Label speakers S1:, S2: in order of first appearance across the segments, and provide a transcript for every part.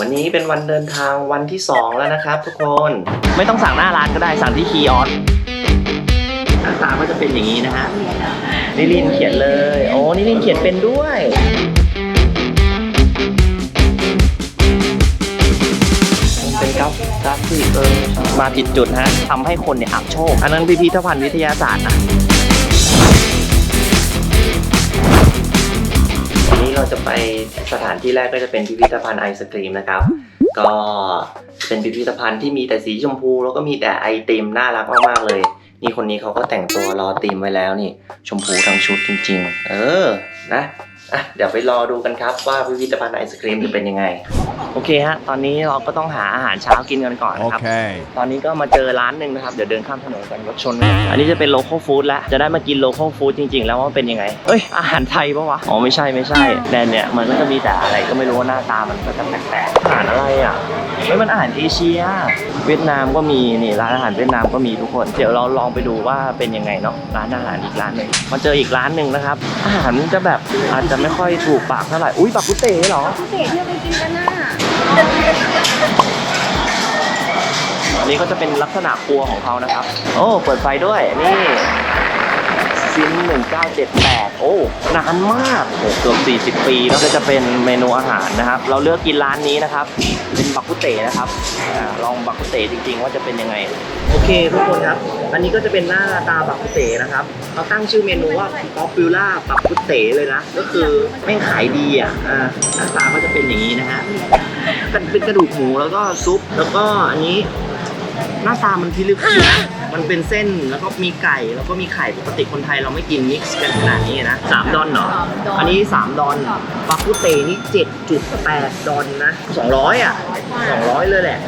S1: วันนี้เป็นวันเดินทางวันที่ 2 แล้วนะครับ ทุกคนไม่ต้องสั่งหน้าร้านก็ได้สั่งที่คีย์ออสหน้าตาก็จะเป็นอย่างนี้นะฮะนิลินเขียนเลยโอ้นิลินเขียนเป็นด้วยเป็นกราฟกราฟิกเออมาผิดจุดฮะทำให้คนเนี่ยอับโชค อันนั้นพิพิธภัณฑ์วิทยาศาสตร์นะ วันนี้เราจะไปสถานที่แรกก็จะเป็นพิพิธภัณฑ์ไอศครีมนะครับ ก็เป็นพิพิธภัณฑ์ที่มีแต่สีชมพู แล้วก็มีแต่ไอติมน่ารักมากๆเลย นี่คนนี้เขาก็แต่งตัวรอติมไว้แล้วนี่ ชมพูทั้งชุดจริง ๆ เออนะ อะเดี๋ยวไปรอดูกันครับว่าพิพิธภัณฑ์ไอศครีมจะเป็นยังไง โอเคฮะ ตอนนี้เราก็ต้องหาอาหารเช้ากินกันก่อนนะครับ
S2: Okay.
S1: ตอนนี้ก็มาเจอร้านหนึ่งนะครับ เดี๋ยวเดินข้ามถนนกันรถชนเลยอันนี้จะเป็นโลคอลฟู้ดแล้ว จะได้มากินโลคอลฟู้ดจริงๆ แล้วว่าเป็นยังไง เอ้ย อาหารไทยปะวะ อ๋อ ไม่ใช่ไม่ใช่แต่เนี่ย มันก็จะมีแต่อะไรก็ไม่รู้ว่าหน้าตามันก็จะแปลกๆอาหารอะไรอะ เฮ้ยมันอาหารเอเชีย เวียดนามก็มีนี่ร้านอาหารเวียดนามก็มีทุกคน เดี๋ยวเราลองไปดูว่าเป็นยังไงเนาะร้านอาหารอีกร้านหนึ่งมาเจออีกร้านหนึ่งนะครับ อาหารมันจะแบบอาจจะไม่ค่อยถูกปากเท่าไหร่อุ้ยบักกุเตเหรอ
S3: พิเศษที่เราไปกินกันน่ะ
S1: อันนี้ก็จะเป็นลักษณะครัวของเขานะครับ โอ้ เปิดไฟด้วย นี่ ซิ้น 1978 โอ้ นานมากโอ้เกือบ40 ปีแล้วก็จะเป็นเมนูอาหารนะครับ เราเลือกกินร้านนี้นะครับ เป็นบักกุเตนะครับอ่าลองบักกุเตจริง ๆ ว่าจะเป็นยังไง โอเคทุกคนครับ อันนี้ก็จะเป็นหน้าตาบักกุเตนะครับเราตั้งชื่อเมนูว่า Popular บักกุเตเลยนะ ก็คือแม่งขายดีอะ อ่าหน้าตาก็จะเป็นอย่างนี้นะฮะเป็นกระดูกหมูแล้วก็ซุป แล้วก็อันนี้ หน้าตามันพิลึกพินะ มันเป็นเส้นแล้วก็มีไก่แล้วก็มีไข่ปกติคนไทยเราไม่กินมิกซ์กันขนาดนี้นะสามดอนเหรออันนี้สามดอนปักกุเตนี่เจ็ดจุดแปดดอนนะสองร้อยอะสองร้อยเลยแหละ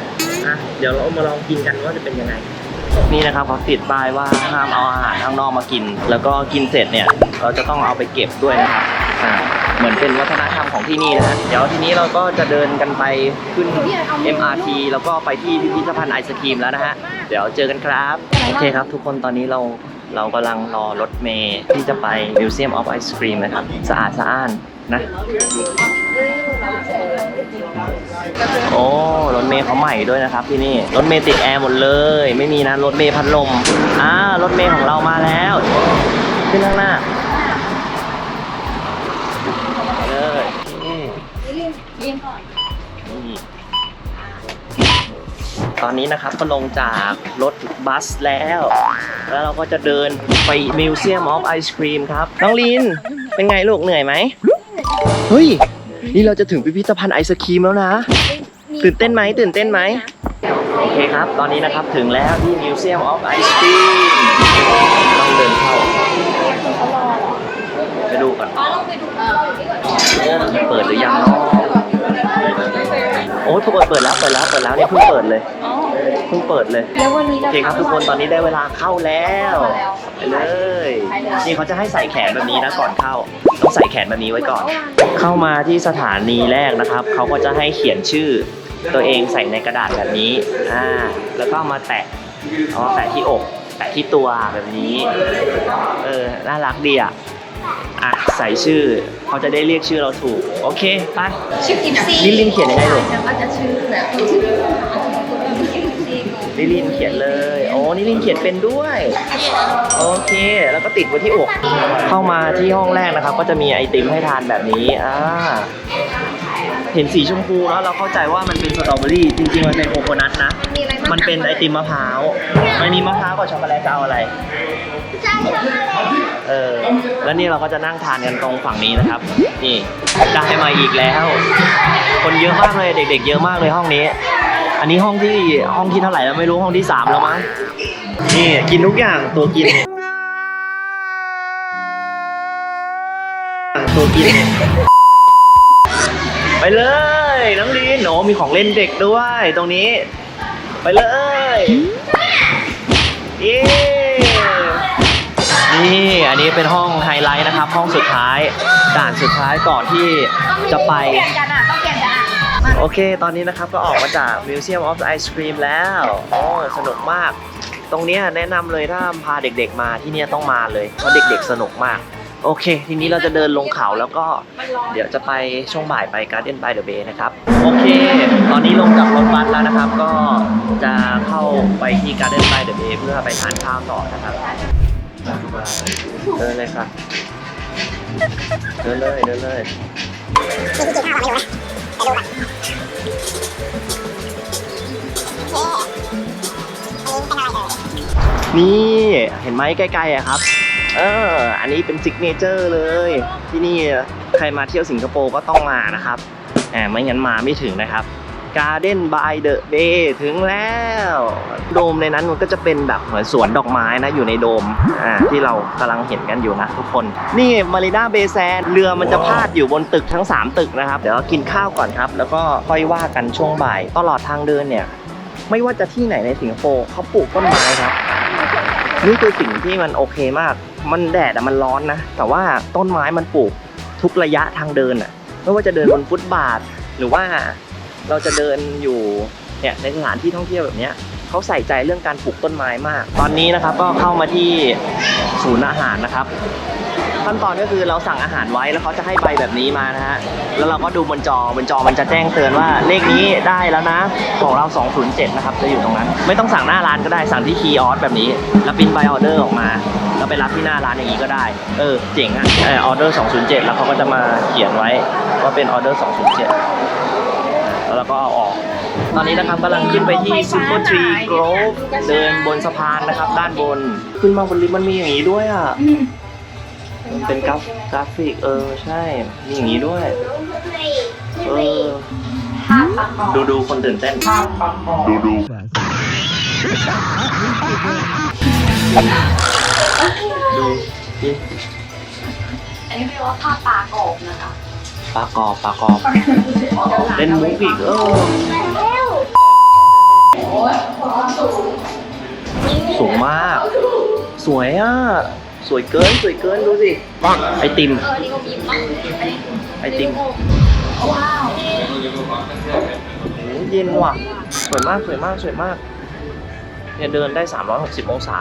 S1: นะเดี๋ยวเรามาลองกินกันว่าจะเป็นยังไงนี่นะครับเขาติดป้ายว่าห้ามเอาอาหารข้างนอกมากิน แล้วก็กินเสร็จเนี่ยเราจะต้องเอาไปเก็บด้วยนะครับอ่า เหมือนเป็นวัฒนธรรมของที่นี่นะฮะเดี๋ยวทีนี้เราก็จะเดินกันไปขึ้น MRT แล้วก็ไปที่พิพิธภัณฑ์ไอศครีมแล้วนะฮะ เดี๋ยวเจอกันครับ โอเคครับ ทุกคนตอนนี้เราเรากำลังรอรถเมย์ที่จะไป Museum of Ice Cream นะครับ สะอาดสะอ้านนะ โอ้ รถเมย์เขาใหม่ด้วยนะครับที่นี่ รถเมย์ติดแอร์หมดเลย ไม่มีนะ รถเมย์พัดลม อ่ารถเมย์ของเรามาแล้ว ขึ้นข้างหน้า
S3: รียนก่อน
S1: นี่ตอนนี้นะครับก็ลงจากรถบัสแล้ว แล้วเราก็จะเดินไป Museum of Ice Cream ครับ น้องลิน เป็นไงลูกเหนื่อยไหม เฮ้ย นี่เราจะถึงพิพิธภัณฑ์ไอศครีมแล้วนะ ตื่นเต้นไหม ตื่นเต้นไหม โอเคครับ ตอนนี้นะครับถึงแล้วที่ Museum of Ice Cream ต้องเดินเข้าไปดูก่อน
S3: ป้าลองไปดูเออ
S1: เออเปิดหรือยังเนาะ โอ้ยเปิดเปิดแล้วเปิดแล้วเปิดแล้วเนี่ยเพิ่งเปิดเลย
S3: อ๋อ
S1: เพิ่งเปิดเลย
S3: แล้ววันนี้
S1: โอเคครับทุกคนตอนนี้ได้เวลาเข้าแล้วไปเลยนี่เขาจะให้ใส่แขนแบบนี้นะก่อนเข้า ต้องใส่แขนแบบนี้ไว้ก่อน เข้ามาที่สถานีแรกนะครับเขาก็จะให้เขียนชื่อตัวเองใส่ในกระดาษแบบนี้อ่าแล้วก็เอามาแตะเอามาแตะที่อก แตะที่ตัวแบบนี้ เออน่ารักดีอะ อะใส่ชื่อเขาจะได้เรียกชื่อเราถูก โอเคไป
S3: ชื่อกิฟซี่
S1: ลิลลินเขียนยังไงลูก
S3: แล้วก็จะชื่อแบบชื่อกิฟซี่
S1: นิลินเขียนเลยโอ้นิลินเขียนเป็นด้วยโอเค แล้วก็ติดไว้ที่อก เข้ามาที่ห้องแรกนะครับ ก็จะมีไอติมให้ทานแบบนี้อ่าเห็นสีชมพูแล้วเราเข้าใจว่ามันเป็นสตรอเบอรี่จริงๆมันเป็นโคโคนัทนะ
S3: มีอะไรบ้าง
S1: มันเป็นไอติมมะพร้าวมันมีมะพร้าวกับช็อกโกแลตจะเอาอะไร เออ แล้วนี่เราก็จะนั่งทานกันตรงฝั่งนี้นะครับ นี่ได้มาอีกแล้ว คนเยอะมากเลยเด็ก ๆ เยอะมากเลยห้องนี้ อันนี้ห้องที่ห้องที่เท่าไหร่แล้วไม่รู้ห้องที่สามแล้วมั้ง นี่กินทุกอย่างตัวกินตัวกิน ไปเลยน้องลีนโอมีของเล่นเด็กด้วยตรงนี้ ไปเลยเย้ นี่อันนี้เป็นห้องไฮไลท์นะครับ ห้องสุดท้ายด่านสุดท้ายก่อนที่จะไป
S3: เปลี่ยนกันอะต้องเปลี่ยนกันอะมา
S1: โอเค ตอนนี้นะครับก็ออกมาจาก Museum of Ice Cream แล้วโอ้สนุกมาก ตรงเนี้ยแนะนำเลยถ้าพาเด็กๆมาที่เนี่ยต้องมาเลย เพราะเด็กๆสนุกมาก โอเค ทีนี้เราจะเดินลงเขาแล้วก็เดี๋ยวจะไปช่วงบ่ายไป Garden by the Bay นะครับ โอเค ตอนนี้ลงจากรถบัสแล้วนะครับ ก็จะเข้าไปที่การ์เด้นไ y เดอะเบย์เพื่อไปทานข้าวต่อนะครับ เดินเลยครับเดินเลยเดินเลยนี่เห็นไหมใกล้ๆอะครับ เออ อันนี้เป็นซิกเนเจอร์เลย ที่นี่ใครมาเที่ยวสิงคโปร์ก็ต้องมานะครับแหมไม่งั้นมาไม่ถึงนะครับ Garden by the Bay ถึงแล้ว โดมในนั้นมันก็จะเป็นแบบเหมือนสวนดอกไม้นะอยู่ในโดมอ่าที่เรากำลังเห็นกันอยู่นะทุกคน นี่มารีนาเบย์แซนเรือมันจะพาดอยู่บนตึกทั้ง 3 ตึกนะครับ เดี๋ยวกินข้าวก่อนครับ แล้วก็ค่อยว่ากันช่วงบ่าย ตลอดทางเดินเนี่ย ไม่ว่าจะที่ไหนในสิงคโปร์เขาปลูกต้นไม้ครับนี่คือสิ่งที่มันโอเคมาก มันแดดอะมันร้อนนะ แต่ว่าต้นไม้มันปลูกทุกระยะทางเดินอะไม่ว่าจะเดินบนฟุตบาท หรือว่า เราจะเดินอยู่เนี่ยในสถานที่ท่องเที่ยวแบบนี้เขาใส่ใจเรื่องการปลูกต้นไม้มาก ตอนนี้นะครับก็เข้ามาที่ศูนย์อาหารนะครับ ขั้นตอนก็คือเราสั่งอาหารไว้แล้วเขาจะให้ใบแบบนี้มานะฮะแล้วเราก็ดูบนจอบนจอมันจะแจ้งเตือนว่าเลขนี้ได้แล้วนะของเรา 207 นะครับจะอยู่ตรงนั้น ไม่ต้องสั่งหน้าร้านก็ได้สั่งที่คีย์ออสแบบนี้ แล้วปิ้นใบออเดอร์ออกมา แล้วไปรับที่หน้าร้านอย่างนี้ก็ได้ เออเจ๋งอะออเดอร์ 207 แล้วเขาก็จะมาเขียนไว้ว่าเป็นออเดอร์ 207 แล้วเราก็เอาออก ตอนนี้นะครับกำลังขึ้นไปที่ Super Tree Grove เดินบนสะพานนะครับ ด้านบนขึ้นมาบนลิฟต์มันมีอย่างนี้ด้วยอะมันเป็นกราฟกราฟิกเออใช่ มีอย่างนี้ด้วยเออดูดูคนตื่นเต้นดูดูดูดิ
S3: อันนี้เรียกว่าผ้าปลากรอบนะคะ
S1: ปลากรอบปลากรอบเล่นมุกอีกเออสูงมาก สวยอะ สวยเกินสวยเกินดูสิไอติม
S3: เออนี่ก็มีมั้ง
S1: ไอติม
S3: ว้าว
S1: โอ้โหเย็นว่ะ สวยมากสวยมากสวยมากเนี่ยเดินได้ 360 องศา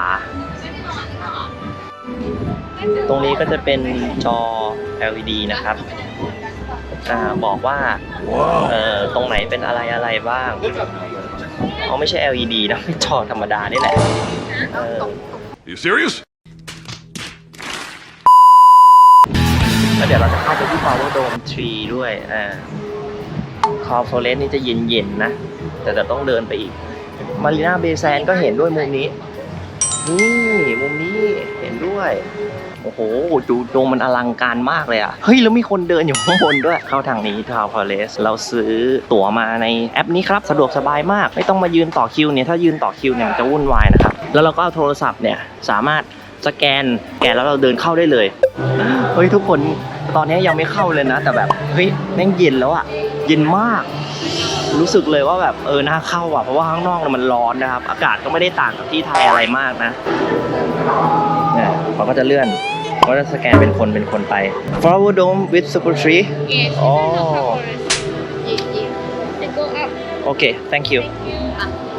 S1: ตรงนี้ก็จะเป็นจอ LED นะครับ อ่าบอกว่าเอ่อตรงไหนเป็นอะไรอะไรบ้างเอาไม่ใช่ LED นะเป็นจอธรรมดานี่แหละเออ
S2: You serious?
S1: แล้วเดี๋ยวเราจะเข้าไปที่ Power Dome 3 ด้วย อ่าคอฟอเรสนี่จะเย็นๆนะ แต่จะต้องเดินไปอีก มารีนาเบย์แซนก็เห็นด้วยมุมนี้ นี่มุมนี้เห็นด้วย โอ้โหดูโดมมันอลังการมากเลยอะเฮ้ย แล้วมีคนเดินอยู่ข้างบนด้วย เข้าทางนี้ทาวพาเลสเราซื้อตั๋วมาในแอปนี้ครับ สะดวกสบายมาก ไม่ต้องมายืนต่อคิวเนี่ย ถ้ายืนต่อคิวเนี่ยมันจะวุ่นวายนะครับ แล้วเราก็เอาโทรศัพท์เนี่ย สามารถสแกนแกนแล้วเราเดินเข้าได้เลย เฮ้ย ทุกคนตอนนี้ยังไม่เข้าเลยนะ แต่แบบ เฮ้ยแม่งเย็นแล้วอะเย็นมาก รู้สึกเลยว่าแบบเออน่าเข้าอะเพราะว่าข้างนอกเนี่ยมันร้อนนะครับ อากาศก็ไม่ได้ต่างกับที่ไทยอะไรมากนะเนี่ยเขาก็จะเลื่อนเขาจะสแกนเป็นคนเป็นคนไป Flower Dome with Super Tree
S3: Yes
S1: อ๋อ
S3: Yes yes They go up
S1: โอเค thank you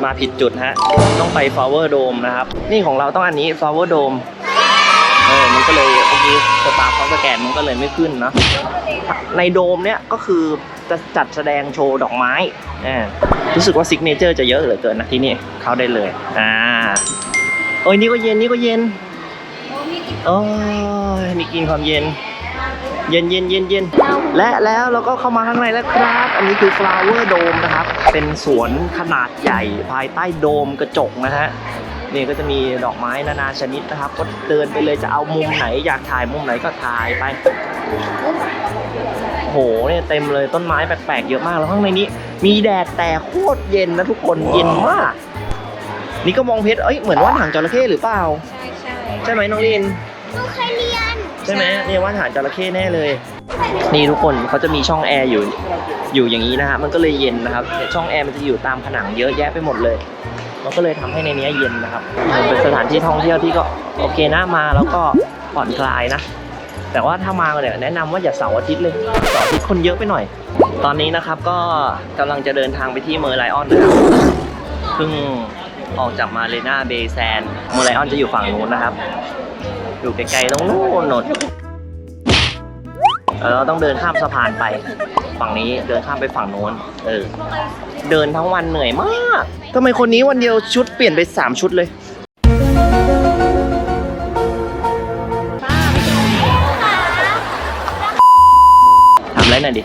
S1: มาผิดจุดฮะ ต้องไป Flower Dome นะครับ นี่ของเราต้องอันนี้ Flower Dome เออ มันก็เลยเมื่อกี้สตาร์เขาสแกนมันก็เลยไม่ขึ้นเนาะในโดมเนี่ยก็คือ จะจัดแสดงโชว์ดอกไม้อ่ารู้สึกว่าซิกเนเจอร์จะเยอะเหลือเกินนะที่นี่เข้าได้เลยอ่าโอ้ยนี่ก็เย็นนี่ก็เย็นโอ้ยมีกินความเย็น เย็นเย็นเย็นเย็นและแล้วเราก็เข้ามาข้างในแล้วครับ อันนี้คือ flower dome นะครับ เป็นสวนขนาดใหญ่ภายใต้โดมกระจกนะฮะนี่ก็จะมีดอกไม้นานาชนิดนะครับ ก็เดินไปเลยจะเอามุมไหนอยากถ่ายมุมไหนก็ถ่ายไป หเนี่ยเต็มเลยต้นไม้แปลกๆเยอะมากแล้วข้างในนี้ มีแดดแต่โคตรเย็นนะทุกคนเย็นมาก นี่ก็มองเพชรเอ้ยเหมือนว่านหางจระเข้หรือเปล่า
S3: ใช่ใช่
S1: ใช่ไหมน้องลิน
S3: ลูกเคยเรียน
S1: ใช่ไหมเนี่ยว่านหางจระเข้แน่เลย นี่ทุกคนเขาจะมีช่องแอร์อยู่อยู่อย่างนี้นะฮะมันก็เลยเย็นนะครับเนี่ยช่องแอร์มันจะอยู่ตามผนังเยอะแยะไปหมดเลยมันก็เลยทำให้ในนี้เย็นนะครับเป็นสถานที่ท่องเที่ยวที่ก็โอเคนะมาแล้วก็ผ่อนคลายนะ แต่ว่าถ้ามาเนี่ยแนะนำว่าอย่าเสาร์อาทิตย์เลยเสาร์อาทิตย์คนเยอะไปหน่อย ตอนนี้นะครับก็กำลังจะเดินทางไปที่เมอร์ไลออนนะครับเพิ่งออกจากมาเลนาเบย์แซนเมอร์ไลออนจะอยู่ฝั่งนู้นนะครับ อยู่ไกลๆตรงนู้นนนเอเราต้องเดินข้ามสะพานไป ฝั่งนี้เดินข้ามไปฝั่งโน้นเออเดินทั้งวันเหนื่อยมากทำไมคนนี้วันเดียวชุดเปลี่ยนไป 3 ชุดเลย ดิ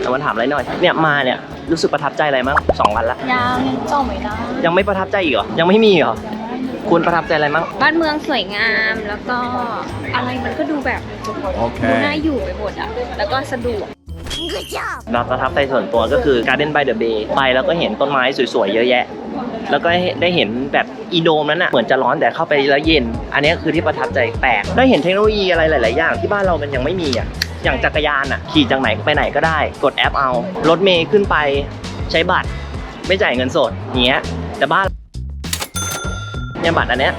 S1: เอามาถามอะไรหน่อย เนี่ยมาเนี่ยรู้สึกประทับใจอะไรมั้งสองวันละ
S3: ยังยังจบไม่ได้
S1: ยังไม่ประทับใจอีกเหรอ ยังไม่มีเหรอ คุณประทับใจอะไรมั้ง
S3: บ้านเมืองสวยงามแล้วก็อะไรมันก็ดูแบบดูน่าอยู่ไปหมดอะ แล้วก็สะดวก
S1: เราประทับใจส่วนตัวก็คือ Garden by the Bay ไปแล้วก็เห็นต้นไม้สวยๆ เยอะแยะ แล้วก็ได้เห็นแบบอีโดมนั้นอะเหมือนจะร้อนแต่เข้าไปแล้วเย็น อันนี้คือที่ประทับใจแปลกได้เห็นเทคโนโลยีอะไรหลาย ๆ อย่างที่บ้านเรามันยังไม่มีอะ อย่างจักรยานอะขี่จากไหนไปไหนก็ได้ กดแอปเอา รถเมย์ขึ้นไปใช้บัตร ไม่จ่ายเงินสดอย่างเงี้ยแต่บ้านเนี่ยบัตรอันเนี้ย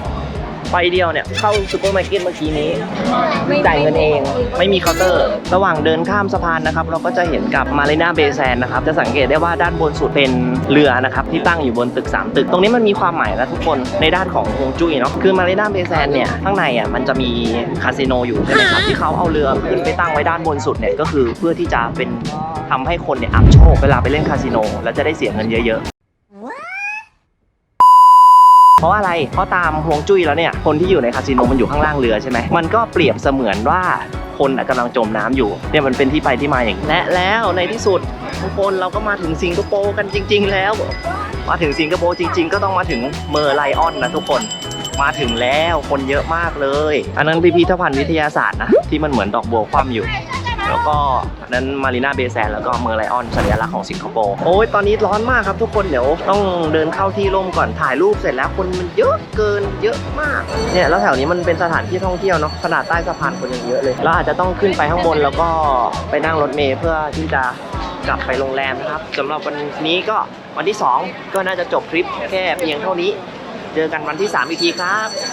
S1: ไปเดียวเนี่ยเข้าซูเปอร์มาร์เก็ตเมื่อกี้นี้จ่ายเงินเอง ไม่มีเคาน์เตอร์ ระหว่างเดินข้ามสะพานนะครับ เราก็จะเห็นกับมา r ีนาเบ y แซนนะครับ จะสังเกตได้ว่าด้านบนสุดเป็นเรือนะครับที่ตั้งอยู่บนตึก 3 ตึก ตรงนี้มันมีความหมายนะทุกคนในด้านของฮวงจุ้ยเนาะคือมา r ีนาเบ y แซนเนี่ยข้างในอะมันจะมีคาสิโนอยู่ใช่ไหมครับที่เขาเอาเรือขึ้นไปตั้งไว้ด้านบนสุดเนี่ยก็คือเพื่อที่จะเป็นทำให้คนเนี่ยอับโชคเวลาไปเล่นคาสิโนแล้วจะได้เสียเงินเยอะๆ เพราะอะไร เพราะตามฮวงจุ้ยแล้วเนี่ย คนที่อยู่ในคาสิโนมันอยู่ข้างล่างเรือใช่ไหม มันก็เปรียบเสมือนว่าคนน่ะกำลังจมน้ำอยู่ เนี่ยมันเป็นที่ไปที่มาอย่างนี้และแล้วในที่สุดทุกคนเราก็มาถึงสิงคโปร์กันจริง ๆ แล้ว มาถึงสิงคโปร์จริง ๆ ก็ต้องมาถึงเมอร์ไลออนนะทุกคน มาถึงแล้วคนเยอะมากเลย อันนั้นพิพิธภัณฑ์วิทยาศาสตร์นะที่มันเหมือนดอกบัวคว่ำอยู่ แล้วก็นั้นมารีนาเบย์แซนแล้วก็เมอร์ไลออนสัญลักษณ์ของสิงคโปร์โอ้ยตอนนี้ร้อนมากครับทุกคนเดี๋ยวต้องเดินเข้าที่ร่มก่อนถ่ายรูปเสร็จแล้วคนมันเยอะเกินเยอะมากเนี่ยแล้วแถวนี้มันเป็นสถานที่ท่องเที่ยวเนาะขนาดใต้สะพานคนยังเยอะเลยเราอาจจะต้องขึ้นไปข้างบนแล้วก็ไปนั่งรถเมล์เพื่อที่จะกลับไปโรงแรมนะครับสำหรับวันนี้ก็วันที่ 2 ก็น่าจะจบทริปแค่เพียงเท่านี้ เจอกันวันที่ 3 อีกทีครับ